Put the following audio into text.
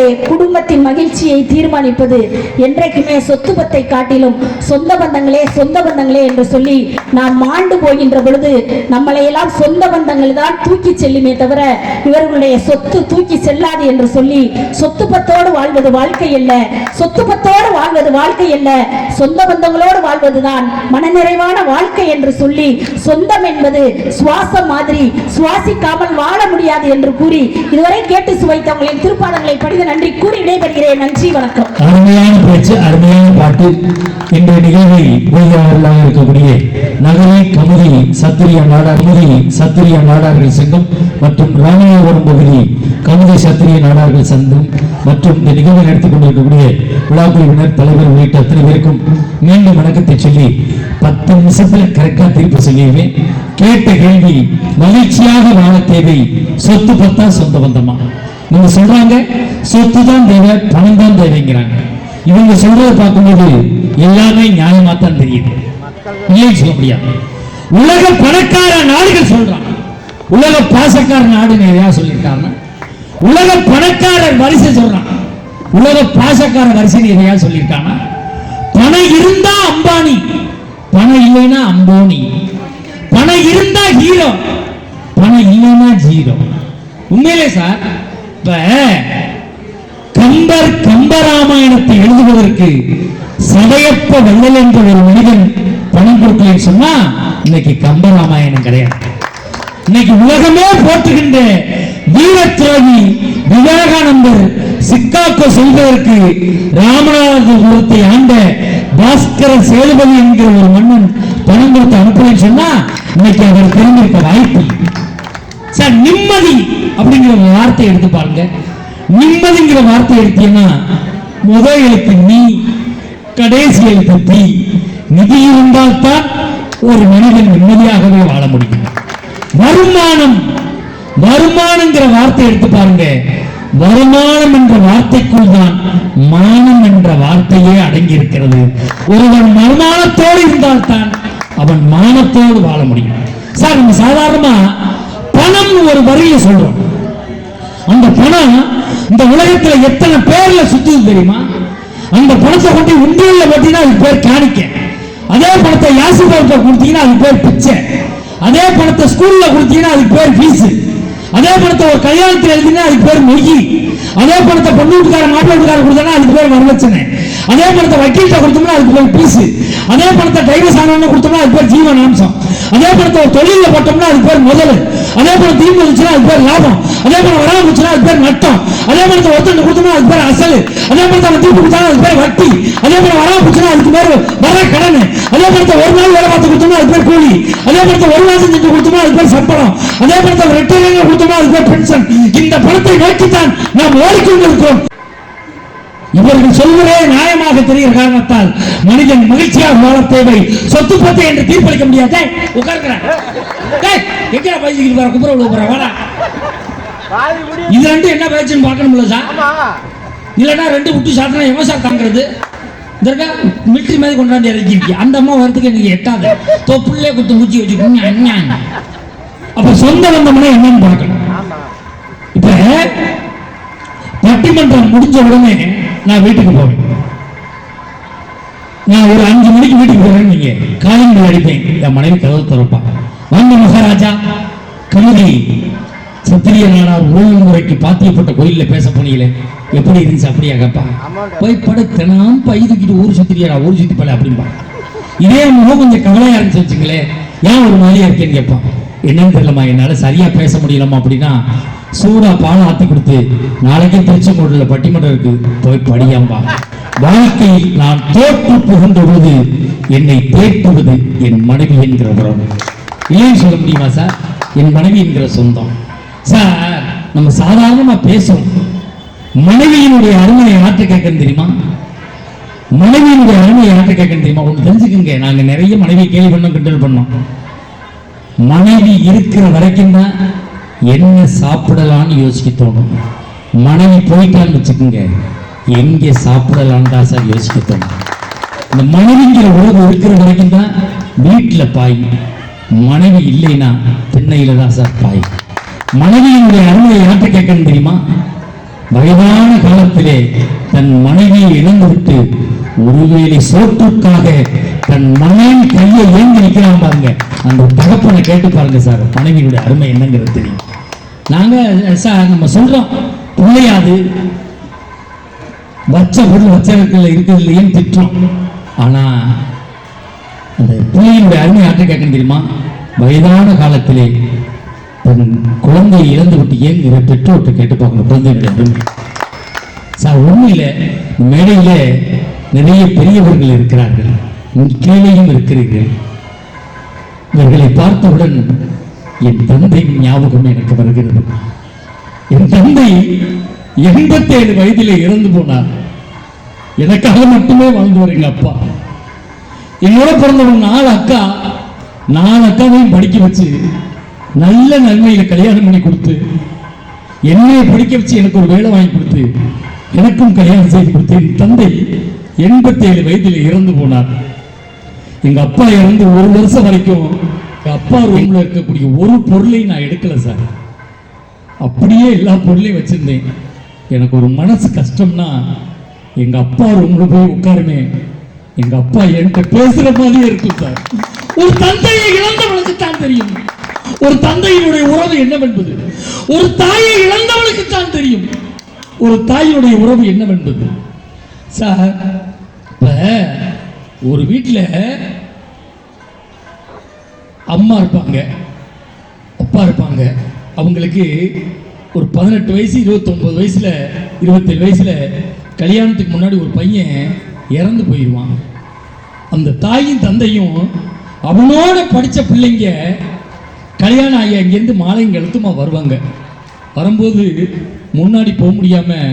ఎప్పుడు మతి மகிழ்ச்சியை தீர்மானிப்பது என்றைக்குமே சொத்து பத்தை காட்டிலும் சொந்த பந்தங்களே சொந்த பந்தங்களே என்று சொல்லி நாம் மாண்டு போகின்ற பொழுது நம்மளை எல்லாம் சொந்த பந்தங்கள் தான் தூக்கி செல்லுமே தவிர இவர்களுடைய சொத்து தூக்கி செல்லாது என்று சொல்லி சொத்து பத்தோடு வாழ்வது வாழ்க்கை அல்ல. சொத்து பத்தோடு வாழ்வது வாழ்க்கை அல்ல. சொந்த பந்தங்களோடு வாழ்வதுதான் மனநிறைவான வாழ்க்கை என்று சொல்லி சொந்தம் என்பது சுவாசம் மாதிரி சுவாசிக்காமல் வாழ முடியாது என்று கூறி இதுவரை கேட்டு சுவைத்தவங்களின் திருப்பாதங்களை படித்து நன்றி கூறி விடைபெறுகிறேன் நன்றி வணக்கம். அருமையான பேச்சு அருமையான பாட்டு. இன்றைய இருக்கக்கூடிய கமுதி சத்திரிய கமுதி சத்திரிய நாடார்கள் சங்கம் மற்றும் ராமநாதபுரம் பகுதி கமுதி சத்திரிய நாடார்கள் சங்கம் மற்றும் இந்த நிகழ்வை நடத்திக் கொண்டிருக்கக்கூடிய விழாக்குழுவினர் தலைவர் உள்ளிட்ட அத்தனை பேருக்கும் மீண்டும் வணக்கத்தை சொல்லி பத்து நிமிஷத்துல கரெக்டா தீர்ப்பு சொல்லிடுவேன். கேட்ட கேள்வி மகிழ்ச்சியாக வாழ தேவை. சொத்து பத்தா சொந்த பந்தமா? நீங்க சொல்றாங்க சொத்து தான் தேவை பணம் தான் தேவைங்கிறாங்க. இவங்க சொல்றதை பார்க்கும்போது எல்லாமே நியாயமா தான் தெரியுது. இல்லைன்னு சொல்ல முடியாது? உலக பணக்கார நாடுகள் சொல்றாங்க. உலக பாசக்கார நாடுன்னு நிறையா சொல்லியிருக்காங்க உலக பணக்காரர் வரிசை சொல்றான் உலக பாசக்கார வரிசை நிறையா சொல்லியிருக்காங்க பணம் இருந்தா அம்பானி பணம் இல்லைன்னா அம்போனி பணம் இருந்தா ஹீரோ பணம் இல்லைன்னா ஜீரோ. உண்மையிலே சார் இப்ப கம்பர் கம்பராமாயணத்தை எழுதுவதற்கு சடையப்ப வெள்ளல் என்ற ஒரு மனிதன் பணம் கொடுக்கலன்னு சொன்னா இன்னைக்கு கம்பராமாயணம் கிடையாது. இன்னைக்கு உலகமே போற்றுகின்ற வீரத்துறவி விவேகானந்தர் சிக்காக்கோ செல்வதற்கு ராமநாதபுரத்தை ஆண்ட பாஸ்கர சேதுபதி என்கிற ஒரு மன்னன் பணம் கொடுத்து அனுப்புறேன்னு சொன்னா இன்னைக்கு அவர் தெரிஞ்சிருக்க வாய்ப்பு சார் நிம்மதி அப்படிங்கிற ஒரு வார்த்தை எடுத்து பாருங்க. நிம்மதிங்கிற வார்த்தை எடுத்தீங்கன்னா முதல் எழுத்து நீ கடைசி எழுத்து தீ. நிதி இருந்தால் தான் ஒரு மனிதன் நிம்மதியாகவே வாழ முடியும். வருமானம் வருமானங்கிற வார்த்தை எடுத்து பாருங்க. வருமானம் என்ற வார்த்தைக்குள் தான் மானம் என்ற வார்த்தையே அடங்கி இருக்கிறது ஒருவன் வருமானத்தோடு இருந்தால்தான் அவன் மானத்தோடு வாழ முடியும். சார் நம்ம சாதாரணமா பணம் ஒரு வரியை சொல்றோம். அந்த பணம் இந்த உலகத்துல எத்தனை பேர்ல சுத்துது தெரியுமா? அந்த பணத்தை கொண்டு உண்டியல்ல பார்த்தீங்கன்னா அது பேர் காணிக்க. அதே பணத்தை யாசி பணத்தை கொடுத்தீங்கன்னா அது பேர் பிச்சை. அதே பணத்தை ஸ்கூல்ல கொடுத்தீங்கன்னா அதுக்கு பேர் ஃபீஸ் அதே பணத்தை ஒரு கல்யாணத்தில் எழுதினா அதுக்கு பேர் மொழி அதே பணத்தை பொண்ணு வீட்டுக்கார மாப்பிள்ளை வீட்டுக்கார கொடுத்தா அதுக்கு பேர் வரலட்சணை. அதே பணத்தை வக்கீல்கிட்ட கொடுத்தோம்னா அதுக்கு பேர் பீஸ் அதே பணத்தை டைவர்ஸ் ஆனவங்க கொடுத்தோம்னா அதுக்கு பேர் ஜீவனாம்சம். அதே போல ஒரு தொழில போட்டோம்னா அதுக்கு பேர் முதல். அதே போல தீர்ந்து வந்துச்சுன்னா அதுக்கு பேர் லாபம். அதே போல வராம இருந்துச்சுன்னா அதுக்கு பேர் நட்டம். அதே போல ஒருத்தன் கொடுத்தோம்னா அதுக்கு பேர் அசல். அதே போல அவன் திருப்பி கொடுத்தா அதுக்கு பேர் வட்டி. அதே போல வராம போச்சுன்னா அதுக்கு பேர் வர கடன். அதே போல ஒரு நாள் வேலை பார்த்து கொடுத்தோம்னா அதுக்கு பேர் கூலி. அதே போல ஒரு மாசம் செஞ்சு கொடுத்தோம்னா அதுக்கு பேர் சம்பளம். அதே பணத்தை ரெட்டையில கொடுத்தோம்னா அதுக்கு பேர் பென்ஷன். இந்த பணத்தை நோக்கித்தான் நாம் ஓடிக்கொண்டிருக்கிறோம். இவர்கள் சொல்வதே நியாயமாக தெரிகிற காரணத்தால் மனிதன் மகிழ்ச்சியாக வாழ தேவை. சொத்து பத்து என்று தீர்ப்பளிக்க முடியாது. உட்கார்கிறான் எங்க பயிற்சிக்கு வர குப்புற விழுப்புற வாடா. பாதி முடி. இது ரெண்டு என்ன பேச்சுன்னு பார்க்கணும்ல சார்? இல்லைன்னா ரெண்டு விட்டு சாத்தினா எவன் சார் தாங்கிறது? இதற்கா மிலிட்ரி மாதிரி கொண்டாந்து இறக்கிருக்கீங்க அந்த அம்மா வரதுக்கு எனக்கு எட்டாது. தொப்புள்ளே குத்து ஊச்சி வச்சுக்கோங்க அப்ப சொந்த பந்தம்னா என்னன்னு பார்க்கணும். இப்ப பட்டிமன்றம் முடிஞ்ச உடனே நான் வீட்டுக்கு போவேன். நான் ஒரு அஞ்சு மணிக்கு வீட்டுக்கு போறேன் நீங்க காலிங் அடிப்பேன் என் மனைவி கதவு திறப்பான் வந்த மகாராஜா. கமுதி சத்திரிய நாடார் ஓய்வு முறைக்கு பாத்தியப்பட்ட கோயில்ல பேச போனீங்களே. எப்படி இருந்துச்சு? அப்படியா கேப்பா போய் படு தினம் பை தூக்கிட்டு ஊர் சுத்திரியாடா ஊர் சுத்தி பல அப்படின்பா. இதே முகம் கொஞ்சம் கவலையா இருந்துச்சு வச்சுங்களேன். ஏன் ஒரு மாதிரியா இருக்கேன்னு கேட்பான் என்னன்னு தெரியலம்மா என்னால சரியா பேச முடியலம்மா அப்படின்னா சூடா பாலம் ஆத்தி கொடுத்து நாளைக்கே திருச்செங்கோடுல பட்டிமன்றம் இருக்கு. போய் படியாம்பா. வாழ்க்கையில் நான் தோற்று புகுந்த பொழுது என்னை தேற்றுவது என் மனைவி என்கிற உறவு ஏன் சொல்ல முடியுமா சார் என் மனைவி என்கிற சொந்தம். சார் நம்ம சாதாரணமா பேசும் மனைவியினுடைய அருமையை யார்கிட்ட கேட்கணும் தெரியுமா? மனைவியினுடைய அருமையை யார்கிட்ட கேட்கணும் தெரியுமா? ஒன்று தெரிஞ்சுக்கோங்க. நாங்க நிறைய மனைவி கேள்வி பண்ணோம் கிண்டல் பண்ணோம். மனைவி இருக்கிற வரைக்கும் தான் என்ன சாப்பிடலாம்னு யோசிக்க தோணும். மனைவி போயிட்டான்னு வச்சுக்கோங்க. எங்கே சாப்பிடலான்னு தான் சார் யோசிக்கப்படும் இந்த மனைவிங்கிற உறவு இருக்கிற வரைக்கும் தான் வீட்டில் பாய் மனைவி இல்லைன்னா திண்ணையில் தான் சார் பாய். மனைவியினுடைய அருமையை யார்கிட்ட கேட்கணும் தெரியுமா? வயதான காலத்திலே தன் மனைவியை இழந்துவிட்டு ஒருவேளை சோற்றுக்காக தன் மனைவி கையை ஏங்கி நிற்கிறான் பாருங்க. அந்த தகப்பனை கேட்டு பாருங்க சார் மனைவியுடைய அருமை என்னங்கிறது தெரியும். நாங்கள் சார் நம்ம சொல்றோம் பிள்ளையாது வச்ச பொருள் வச்ச இடத்துல இருக்குது இல்லையேன்னு திட்டம் ஆனா அந்த பிள்ளையினுடைய அருமை யார்கிட்ட கேட்கணும் தெரியுமா? வயதான காலத்திலே தன் குழந்தையை இழந்து விட்டு ஏங்குகிற பெற்றோர்கிட்ட கேட்டு பார்க்கணும்? குழந்தையினுடைய அருமை. சார் உண்மையில மேடையில நிறைய பெரியவர்கள் இருக்கிறார்கள். உன் கீழேயும் இருக்கிறீர்கள். இவர்களை பார்த்தவுடன் என் தந்தை ஞாபகம் எனக்கு வருகிறது. என் தந்தை எண்பத்தேழு வயதிலே இறந்து போனார். எனக்காக மட்டுமே வாழ்ந்தவர் எங்க அப்பா. என்னோட பிறந்தவங்க நாலு அக்கா நாலு அக்காவையும் படிக்க வச்சு நல்ல நன்மையில கல்யாணம் பண்ணி கொடுத்து என்னையை படிக்க வச்சு எனக்கு ஒரு வேலை வாங்கி கொடுத்து எனக்கும் கல்யாணம் செய்து கொடுத்து என் தந்தை எண்பத்தேழு வயதில் இறந்து போனார். எங்க அப்பா இறந்து ஒரு வருஷம் வரைக்கும் எங்கள் அப்பா ரூம்ல இருக்கக்கூடிய ஒரு பொருளையும் நான் எடுக்கல சார். அப்படியே எல்லா பொருளையும் வச்சிருந்தேன். எனக்கு ஒரு மனசு கஷ்டம்னா எங்க அப்பா ரூம்ல போய் உட்காருமே. எங்க அப்பா என்கிட்ட பேசுற மாதிரியே இருக்கும் சார். ஒரு தந்தையை இழந்தவனுக்கு தான் தெரியும். ஒரு தந்தையினுடைய உறவு என்னவென்பது? ஒரு தாயை இழந்தவனுக்கு தான் தெரியும். ஒரு தாயினுடைய உறவு என்னவென்பது? சார் இப்ப ஒரு வீட்டில் அம்மா இருப்பாங்க அப்பா இருப்பாங்க. அவங்களுக்கு ஒரு பதினெட்டு வயசு இருபத்தொம்பது வயசில் இருபத்தேழு வயசில் கல்யாணத்துக்கு முன்னாடி ஒரு பையன் இறந்து போயிடுவான் அந்த தாயும் தந்தையும் அவனோட படித்த பிள்ளைங்க கல்யாணம் ஆகி அங்கேருந்து மாலைங்க எழுத்துமா வருவாங்க. வரும்போது முன்னாடி போக முடியாமல்